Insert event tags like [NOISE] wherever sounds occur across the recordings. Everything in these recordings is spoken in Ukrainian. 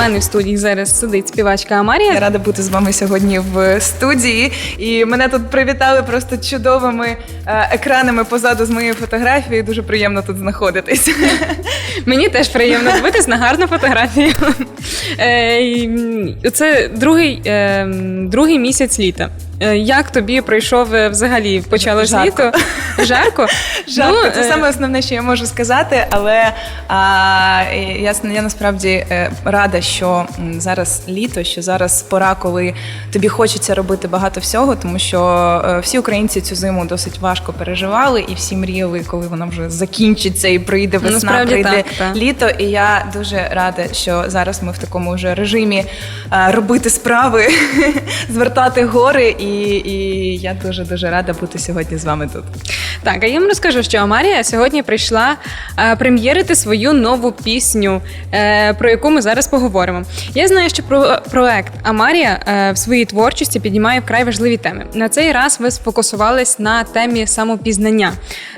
мене в студії зараз сидить співачка Я Амарія. рада бути з вами сьогодні в студії. І мене тут привітали просто чудовими е, екранами позаду з моєю фотографією. Дуже приємно тут знаходитись. [LAUGHS] Мені теж приємно дивитись на гарну фотографію. Е, і, Це другий, е, другий місяць літа. Е, Як тобі пройшов е, взагалі почалось Жарко. літо? Жарко? [LAUGHS] Жарко, Ну, це е, саме основне, що я можу сказати, але а, я, я насправді рада, що зараз літо, що зараз пора, коли тобі хочеться робити багато всього, тому що всі українці цю зиму досить важко переживали, і всі мріяли, коли вона вже закінчиться і прийде весна, Насправді прийде так, так. літо. І я дуже рада, що зараз ми в такому вже режимі робити справи, [LAUGHS] звертати гори, і, і я дуже дуже рада бути сьогодні з вами тут. Так, а я вам розкажу, що Амарія сьогодні прийшла е, прем'єрити свою нову пісню, е, про яку ми зараз поговоримо. Я знаю, що про проект Амарія е, в своїй творчості піднімає вкрай важливі теми. На цей раз ви сфокусувались на темі самопізнання,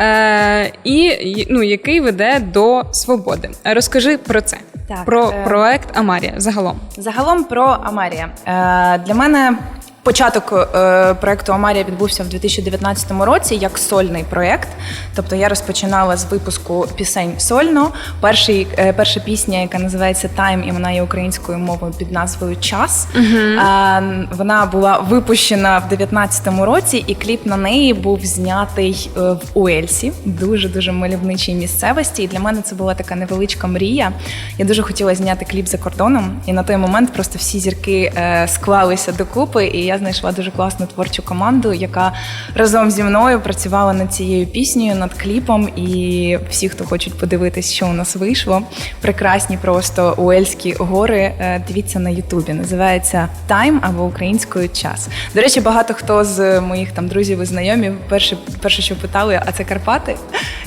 е, і і, ну, який веде до свободи. Розкажи про це. Так, про е, проект Амарія загалом. Загалом про Амарія. Е, для мене початок е, проекту Амарія відбувся в 2019 році як сольний проект. Тобто я розпочинала з випуску пісень сольно. Перший, е, перша пісня, яка називається Тайм, і вона є українською мовою під назвою Час. Е, вона була випущена в 2019 році, і кліп на неї був знятий е, в Уельсі, дуже дуже мальовничій місцевості. І для мене це була така невеличка мрія. Я дуже хотіла зняти кліп за кордоном, і на той момент просто всі зірки е, склалися докупи. І я знайшла дуже класну творчу команду, яка разом зі мною працювала над цією піснею, над кліпом. І всі, хто хочуть подивитись, що у нас вийшло, прекрасні просто Уельські гори. е, Дивіться на Ютубі. Називається Тайм або українською час. До речі, багато хто з моїх там друзів і знайомів перше, перше, що питали, а це Карпати?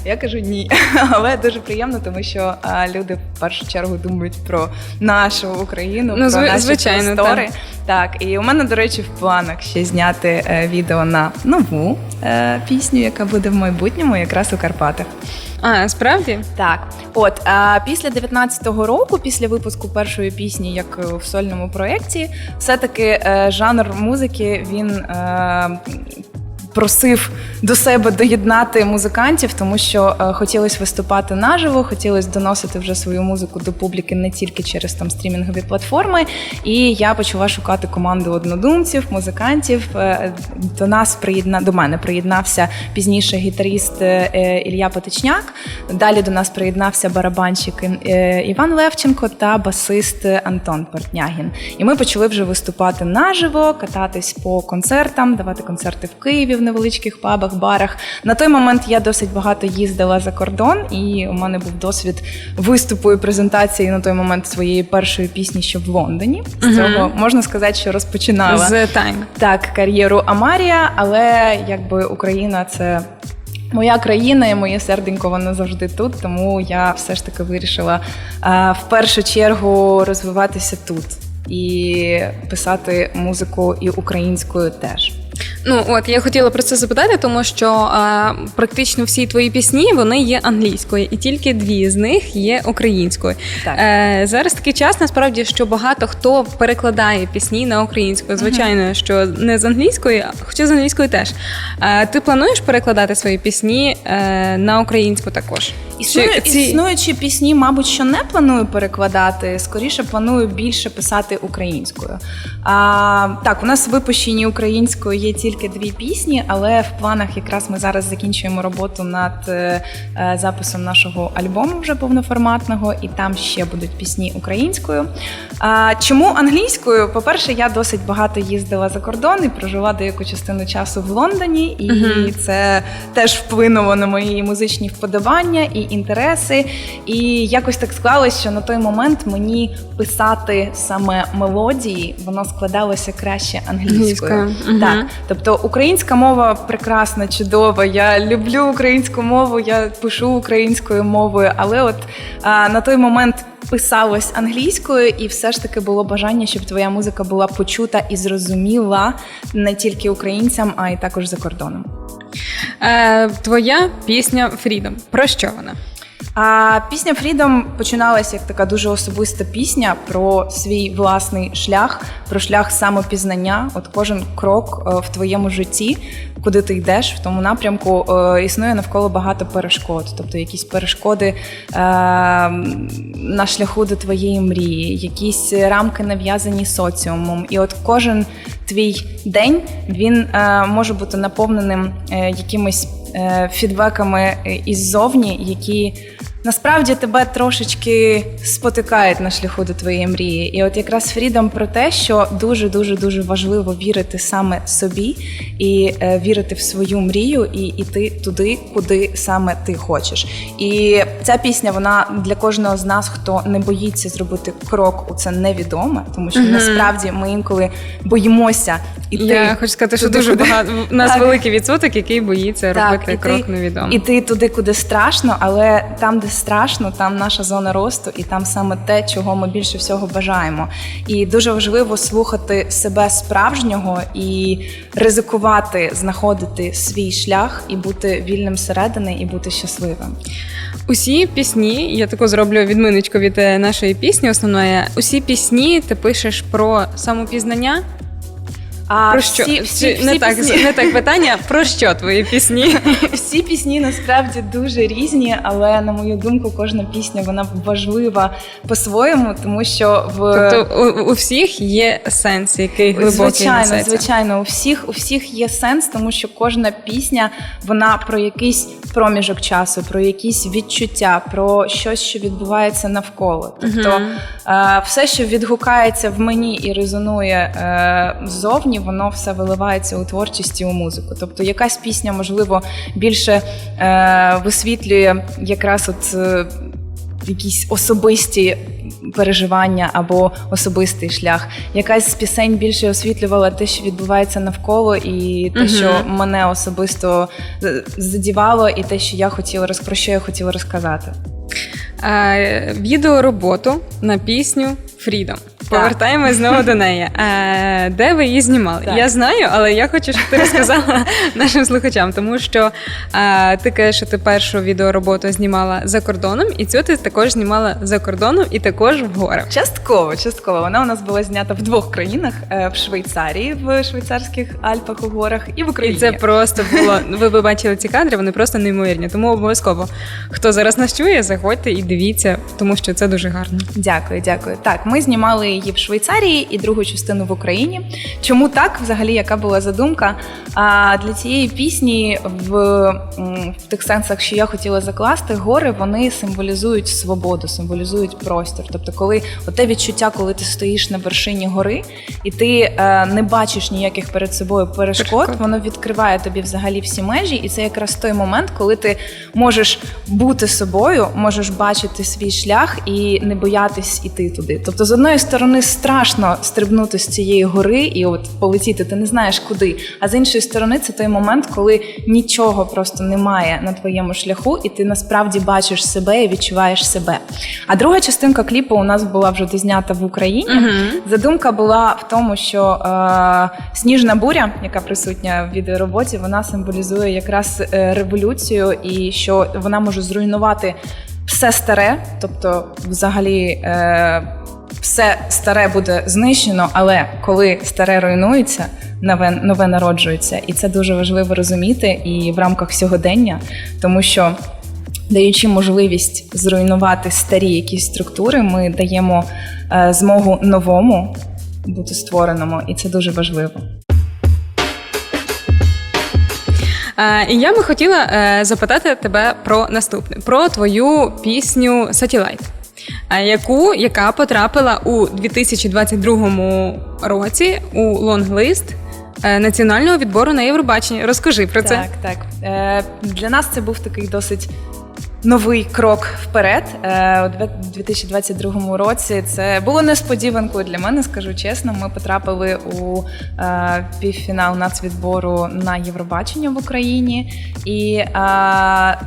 Я кажу ні. [LAUGHS] Але дуже приємно, тому що люди в першу чергу думають про нашу Україну, Ну, про наші звичайно, простори. Так, і у мене, до речі, в планах ще зняти е, відео на нову е, пісню, яка буде в майбутньому, якраз у Карпатах. А, справді? Так, от а після 19-го року, після випуску першої пісні, як в сольному проєкті, все-таки е, жанр музики він. Е, Просив до себе доєднати музикантів, тому що е, хотілося виступати наживо, хотілося доносити вже свою музику до публіки не тільки через там стрімінгові платформи. І я почала шукати команду однодумців, музикантів. Е, До нас приєдна до мене приєднався пізніше гітаріст е, Ілля Потичняк. Далі до нас приєднався барабанщик Іван Левченко та басист Антон Портнягін. І ми почали вже виступати наживо, кататись по концертам, давати концерти в Києві невеличких пабах, барах. На той момент я досить багато їздила за кордон, і у мене був досвід виступу і презентації на той момент своєї першої пісні, ще в Лондоні. З цього можна сказати, що розпочинала З так кар'єру Амарія, але якби Україна це. Моя країна і моє серденько воно завжди тут, тому я все ж таки вирішила е, в першу чергу розвиватися тут і писати музику і українською теж. Ну от я хотіла про це запитати, тому що а, практично всі твої пісні вони є англійською, і тільки дві з них є українською. Так. Е, зараз такий час насправді, що багато хто перекладає пісні на українську. Звичайно, що не з англійської, а- хоча з англійської теж. Е, ти плануєш перекладати свої пісні е, на українську також? Існує, Чи ці- Існуючі пісні, мабуть, що не планую перекладати. Скоріше планую більше писати українською. А, так, у нас випущені українською є тільки дві пісні, але в планах якраз ми зараз закінчуємо роботу над е, е, записом нашого альбому вже повноформатного, і там ще будуть пісні українською. Чому англійською? По-перше, я досить багато їздила за кордон і прожила деяку частину часу в Лондоні, і Мгм. це теж вплинуло на мої музичні вподобання і інтереси. І якось так склалось, що на той момент мені писати саме мелодії воно складалося краще англійською. Англійською, мгм. Так, тобто українська мова прекрасна, чудова. Я люблю українську мову, я пишу українською мовою, але от а, на той момент. Писалось англійською, і все ж таки було бажання, щоб твоя музика була почута і зрозуміла не тільки українцям, а й також за кордоном. Е, твоя пісня Freedom. Про що вона? А пісня Freedom починалася як така дуже особиста пісня про свій власний шлях, про шлях самопізнання. От кожен крок е, в твоєму житті, куди ти йдеш, в тому напрямку е, існує навколо багато перешкод, тобто якісь перешкоди е, на шляху до твоєї мрії, якісь рамки нав'язані соціумом. І от кожен твій день він е, може бути наповненим якимись фідбеками іззовні, які насправді тебе трошечки спотикають на шляху до твоєї мрії. І от якраз Фрідом про те, що дуже дуже дуже важливо вірити саме собі і е, вірити в свою мрію і йти туди, куди саме ти хочеш. І ця пісня вона для кожного з нас, хто не боїться зробити крок у це невідоме, тому що Мгм. насправді ми інколи боїмося іти. Я хочу сказати, що туди, дуже куди- багато у нас Так. великий відсоток, який боїться Так, робити крок невідомо. Іти туди, куди страшно, але там, де страшно, там наша зона росту, і там саме те, чого ми більше всього бажаємо. І дуже важливо слухати себе справжнього і ризикувати, знаходити свій шлях і бути вільним зсередини, і бути щасливим. Усі пісні, я таку зроблю відминочку від е, нашої пісні основної. Усі пісні ти пишеш про самопізнання. А про що всі, всі, Чи не всі так пісні- не так питання? Про що твої пісні? [LAUGHS] Всі пісні насправді дуже різні, але на мою думку, кожна пісня вона важлива по-своєму, тому що в Тобто у, у всіх є сенс, який глибокий звичайно, несеться. звичайно, у всіх у всіх є сенс, тому що кожна пісня вона про якийсь проміжок часу, про якісь відчуття, про щось, що відбувається навколо. Тобто Мгм. е, все, що відгукається в мені і резонує е, ззовні, воно все виливається у творчість і у музику. Тобто, якась пісня, можливо, більше е, висвітлює якраз от. е, Якісь особисті переживання або особистий шлях. Якась з пісень більше освітлювала те, що відбувається навколо, і те, Мгм. що мене особисто е, задівало, і те, що я хотіла про що я хотіла розказати. Е, відеороботу на пісню Freedom. Повертаємось знову до неї. Е, де ви її знімали? Так. Я знаю, але я хочу, щоб ти розказала [LAUGHS] нашим слухачам, тому що е, ти кажеш, що ти першу відеороботу знімала за кордоном, і цю ти також знімала за кордоном і також в горах. Частково, частково. Вона у нас була знята в двох країнах: е, в Швейцарії, в швейцарських Альпах у горах, і в Україні. І це просто було. Ви б бачили ці кадри, вони просто неймовірні. Тому обов'язково, хто зараз нас чує, заходьте і дивіться, тому що це дуже гарно. Дякую, дякую. Так, ми знімали її в Швейцарії і другу частину в Україні. Чому так? Взагалі, яка була задумка? А для цієї пісні в, в тих сенсах, що я хотіла закласти, гори вони символізують свободу, символізують простір. Тобто, коли оте відчуття, коли ти стоїш на вершині гори і ти е, не бачиш ніяких перед собою перешкод, Перешкод. воно відкриває тобі взагалі всі межі, і це якраз той момент, коли ти можеш бути собою, можеш бачити свій шлях і не боятись іти туди. Тобто, з одної сторони, страшно стрибнути з цієї гори і от полетіти, ти не знаєш куди. А з іншої сторони, це той момент, коли нічого просто немає на твоєму шляху, і ти насправді бачиш себе і відчуваєш себе. А друга частинка кліпу у нас була вже дознята в Україні. Задумка була в тому, що е, сніжна буря, яка присутня в відеороботі, вона символізує якраз е, революцію, і що вона може зруйнувати все старе, тобто, взагалі. Е, все старе буде знищено, але коли старе руйнується, нове, нове народжується. І це дуже важливо розуміти і в рамках сьогодення, тому що даючи можливість зруйнувати старі якісь структури, ми даємо е, змогу новому бути створеному, і це дуже важливо. Е, І я би хотіла е, запитати тебе про наступне: про твою пісню Satellite. Яку яка потрапила у 2022 році у лонглист е, національного відбору на Євробачення. Розкажи про це. Так, так. Е, для нас це був такий досить. Новий крок вперед Е, у 2022 році. Це було несподіванкою для мене, скажу чесно. Ми потрапили у е, півфінал нацвідбору на Євробачення в Україні, і е,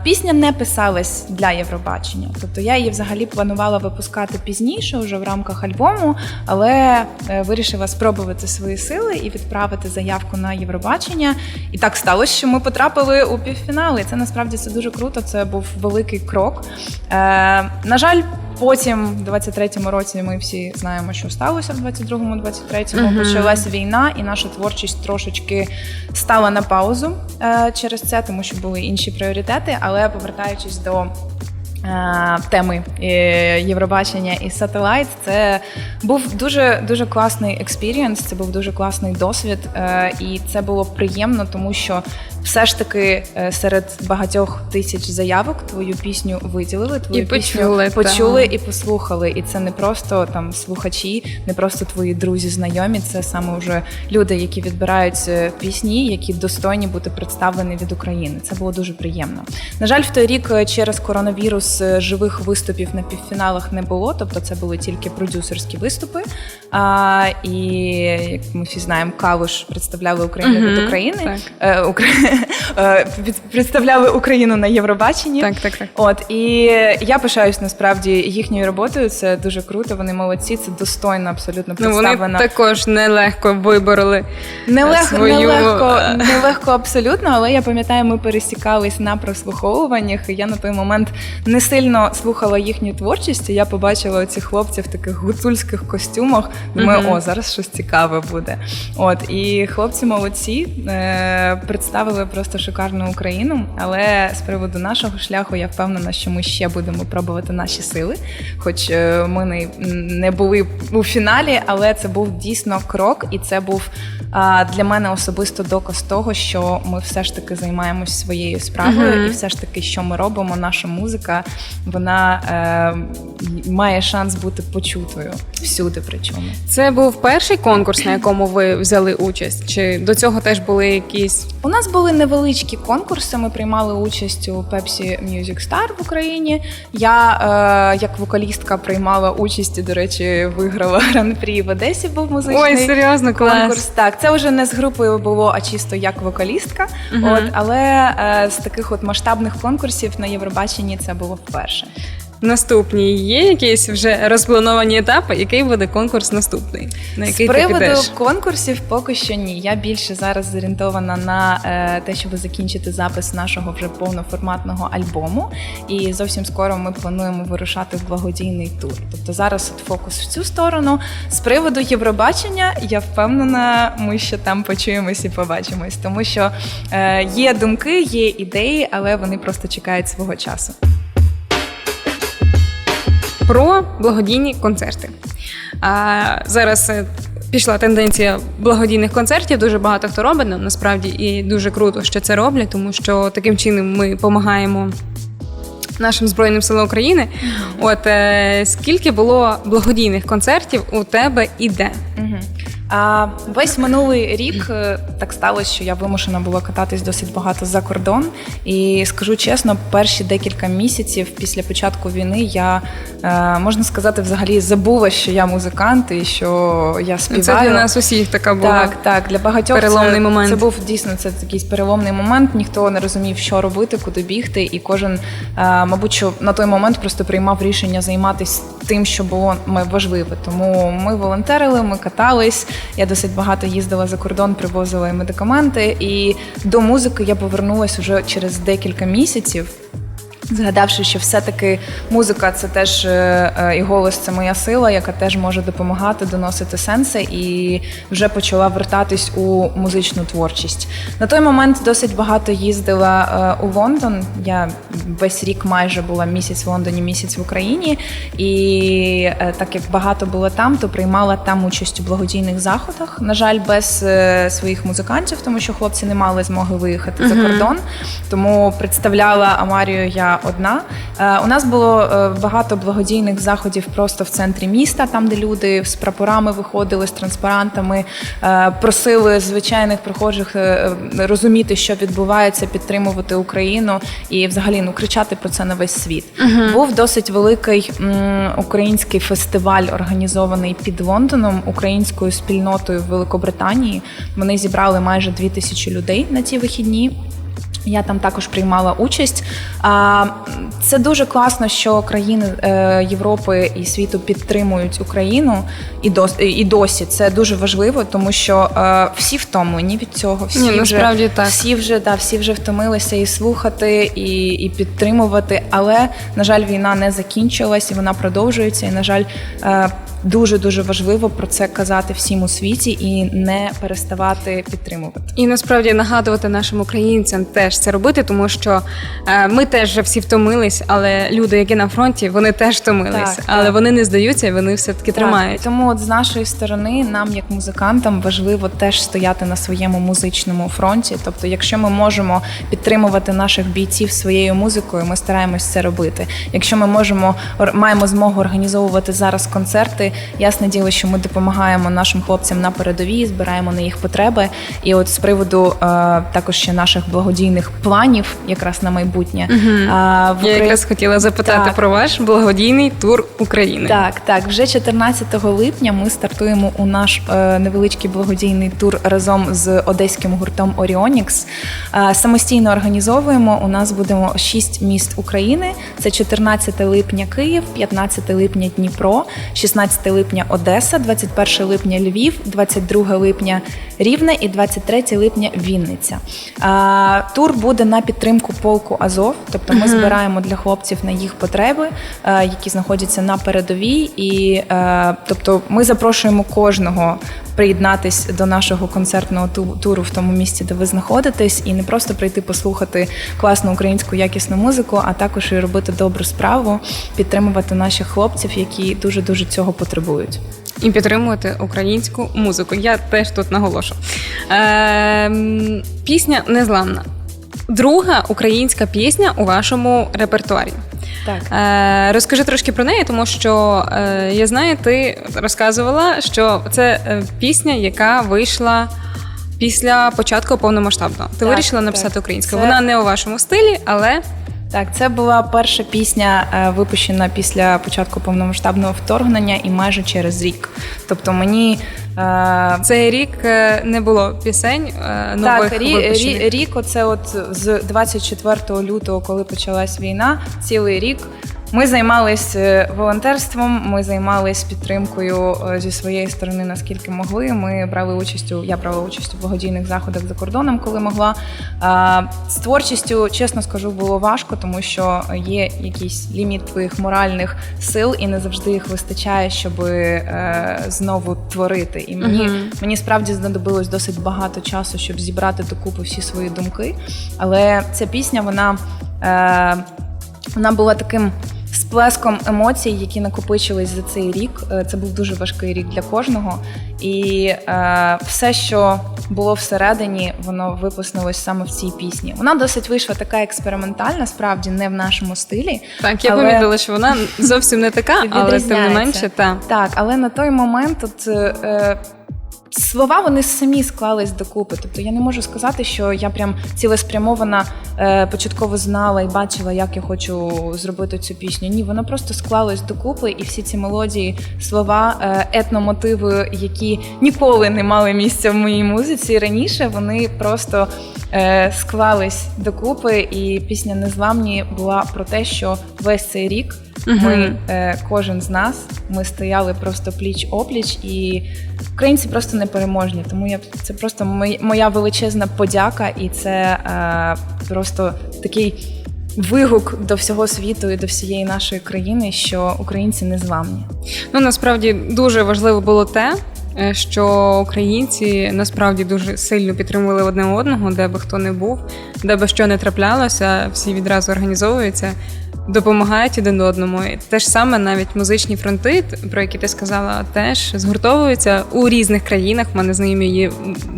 пісня не писалась для Євробачення. Тобто я її взагалі планувала випускати пізніше, вже в рамках альбому, але вирішила спробувати свої сили і відправити заявку на Євробачення. І так сталося, що ми потрапили у півфінал. І це насправді це дуже круто. Це був великий великий крок. Е, на жаль, потім, в 23-му році, ми всі знаємо, що сталося в 22-му, 23-му. Мгм. Почалася війна, і наша творчість трошечки стала на паузу е, через це, тому що були інші пріоритети. Але повертаючись до е, теми е, Євробачення і Сателайт, це був дуже дуже класний експірієнс, це був дуже класний досвід, е, і це було приємно, тому що все ж таки е, серед багатьох тисяч заявок твою пісню виділили, твою І пісню почули, почули і послухали. І це не просто там слухачі, не просто твої друзі, знайомі. Це саме вже люди, які відбирають е, пісні, які достойні бути представлені від України. Це було дуже приємно. На жаль, в той рік е, через коронавірус живих виступів на півфіналах не було, тобто це були тільки продюсерські виступи. А, і як ми всі знаємо, Калуш представляли Україну від України. так. Е, е, представляли Україну на Євробаченні. Так, так, так. От і я пишаюсь насправді їхньою роботою. Це дуже круто. Вони молодці. Це достойно, абсолютно Ну, вони також нелегко вибороли. Нелегко, свою, нелегко, е, нелегко абсолютно, але я пам'ятаю, ми пересікались на прослуховуваннях. і Я на той момент не сильно слухала їхню творчість. і Я побачила цих хлопців в таких гуцульських костюмах. Думаю, Мгм. о, зараз щось цікаве буде. От і хлопці молодці е, представили просто шикарну Україну. Але з приводу нашого шляху я впевнена, що ми ще будемо пробувати наші сили. Хоч е, ми не, не були у фіналі, але це був дійсно крок, і це був а, для мене особисто доказ того, що ми все ж таки займаємось своєю справою, Мгм. і все ж таки, що ми робимо, наша музика, вона е, має шанс бути почутою всюди. Причому Це був перший конкурс, на якому ви взяли участь? Чи до цього теж були якісь у нас були невеличкі конкурси. Ми приймали участь у Pepsi Music Star в Україні. Я е, як вокалістка приймала участь, і, до речі, виграла [LAUGHS] гран-прі в Одесі. Був музичний ой, серйозно клас? конкурс. Так, це вже не з групою було, а чисто як вокалістка. Мгм. От, але е, з таких от масштабних конкурсів на Євробаченні це було вперше. Наступні є якісь вже розплановані етапи? Який буде конкурс наступний? На який з приводу ти підеш? конкурсів поки що ні. Я більше зараз зорієнтована на е, те, щоб закінчити запис нашого вже повноформатного альбому. І зовсім скоро ми плануємо вирушати в благодійний тур. Тобто зараз от фокус в цю сторону. З приводу Євробачення, я впевнена, ми ще там почуємось і побачимось, тому що е, є думки, є ідеї, але вони просто чекають свого часу. Про благодійні концерти. А, зараз е, пішла тенденція благодійних концертів. Дуже багато хто робить насправді і дуже круто, що це роблять, тому що таким чином ми допомагаємо. Нашим збройним силам України, от е, скільки було благодійних концертів у тебе і де? Мгм. А весь минулий рік е, так сталося, що я вимушена була кататись досить багато за кордон. І скажу чесно, перші декілька місяців після початку війни я е, можна сказати, взагалі забула, що я музикант і що я співаю. Це для нас усіх така була. Так, так, для багатьох переломний це, момент. Це був дійсно це якийсь переломний момент. Ніхто не розумів, що робити, куди бігти, і кожен, е, мабуть, що на той момент просто приймав рішення займатися тим, що було важливе. Тому ми волонтерили, ми катались. Я досить багато їздила за кордон, привозила медикаменти. І до музики я повернулася вже через декілька місяців. Згадавши, що все-таки музика це теж е, е, і голос це моя сила, яка теж може допомагати доносити сенси, і вже почала вертатись у музичну творчість. На той момент досить багато їздила е, у Лондон. Я весь рік майже була місяць в Лондоні, місяць в Україні. І так як багато було там, то приймала там участь у благодійних заходах. На жаль, без своїх музикантів, тому що хлопці не мали змоги виїхати за кордон. Тому представляла Амарію я одна. Е, У нас було е, багато благодійних заходів просто в центрі міста, там де люди з прапорами виходили, з транспарантами, е, просили звичайних прохожих розуміти, що відбувається, підтримувати Україну і взагалі ну кричати про це на весь світ. Був досить великий український фестиваль, організований під Лондоном українською спільнотою в Великобританії. Вони зібрали майже дві тисячі людей на ті вихідні. Я там також приймала участь. Це дуже класно, що країни е, Європи і світу підтримують Україну і дос, і досі. Це дуже важливо, тому що е, всі втомлені від цього. Всі Ні, вже, так. всі вже да, всі вже втомилися і слухати, і, і підтримувати. Але на жаль, війна не закінчилась і вона продовжується. І на жаль, е, дуже дуже важливо про це казати всім у світі і не переставати підтримувати. І насправді нагадувати нашим українцям теж це робити, тому що е, ми теж вже всі втомились, але люди, які на фронті, вони теж втомились, Так, але так. вони не здаються, і вони все таки тримають. Так, тому от з нашої сторони нам, як музикантам, важливо теж стояти на своєму музичному фронті. Тобто, якщо ми можемо підтримувати наших бійців своєю музикою, ми стараємось це робити. Якщо ми можемо маємо змогу організовувати зараз концерти, ясне діло, що ми допомагаємо нашим хлопцям на передовій, збираємо на їх потреби. І от з приводу е, також ще наших благодійних планів, якраз на майбутнє, е, в Я якраз хотіла запитати Так. про ваш благодійний тур України. Так, так, вже 14 липня ми стартуємо у наш е, невеличкий благодійний тур разом з одеським гуртом Оріонікс. Е, самостійно організовуємо. У нас будемо 6 міст України. Це 14 липня Київ, 15 липня Дніпро, 16 липня Одеса, 21 липня Львів, 22 липня Рівне і 23 липня Вінниця. Е, тур буде на підтримку полку Азов, тобто ми збираємо для хлопців на їх потреби, е, які знаходяться на передовій. І е, тобто ми запрошуємо кожного приєднатись до нашого концертного туру в тому місці, де ви знаходитесь, і не просто прийти послухати класну українську якісну музику, а також і робити добру справу, підтримувати наших хлопців, які дуже дуже цього потребують. І підтримувати українську музику. Я теж тут наголошу. Ем, пісня незламна. Друга українська пісня у вашому репертуарі. Так. Е, розкажи трошки про неї, тому що е, я знаю, ти розказувала, що це е, пісня, яка вийшла після початку повномасштабного. Ти Так, вирішила написати так. українською. Це- Вона не у вашому стилі, але Так, це була перша пісня, е, випущена після початку повномасштабного вторгнення і майже через рік. Тобто мені е, цей рік е, не було пісень е, нових так, рі, рі, рік, оце от з 24 лютого, коли почалась війна, цілий рік. Ми займалися волонтерством, ми займалися підтримкою е, зі своєї сторони, наскільки могли. Ми брали участь у я брала участь у благодійних заходах за кордоном, коли могла. З творчістю, чесно скажу, було важко, тому що є якийсь ліміт твоїх моральних сил, і не завжди їх вистачає, щоб е, знову творити. І мені. Мені справді знадобилось досить багато часу, щоб зібрати докупи всі свої думки. Але ця пісня, вона, е, вона була таким сплеском емоцій, які накопичились за цей рік. Е, Це був дуже важкий рік для кожного. І е, все, що було всередині, воно випустилось саме в цій пісні. Вона досить вийшла така експериментальна, справді не в нашому стилі. Так, я але- помітила, що вона зовсім не така, але тим не менше, та. Так, але на той момент от, е, слова вони самі склались докупи. Тобто я не можу сказати, що я прям цілеспрямована е, початково знала і бачила, як я хочу зробити цю пісню. Ні, воно просто склалось докупи, і всі ці мелодії, слова, е, етномотиви, які ніколи не мали місця в моїй музиці раніше, вони просто е, склались докупи. І пісня Незламні була про те, що весь цей рік. Ми, е, кожен з нас, ми стояли просто пліч опліч, і українці просто непереможні. Тому я це просто моя величезна подяка, і це е, просто такий вигук до всього світу і до всієї нашої країни, що українці не зламні. Ну насправді дуже важливо було те, що українці насправді дуже сильно підтримували одне одного, де би хто не був, де би що не траплялося, всі відразу організовуються. Допомагають один одному. І те ж саме навіть музичні фронти, про які ти сказала, теж згуртовуються у різних країнах. У мене знайомі є в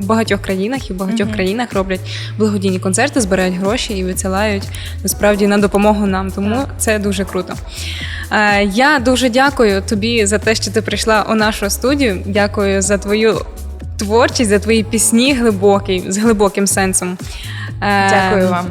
багатьох країнах і в багатьох Мгм. країнах роблять благодійні концерти, збирають гроші і висилають насправді на допомогу нам. Тому Так. це дуже круто. Е, Я дуже дякую тобі за те, що ти прийшла у нашу студію. Дякую за твою творчість, за твої пісні глибокий, з глибоким сенсом. Е, Дякую вам.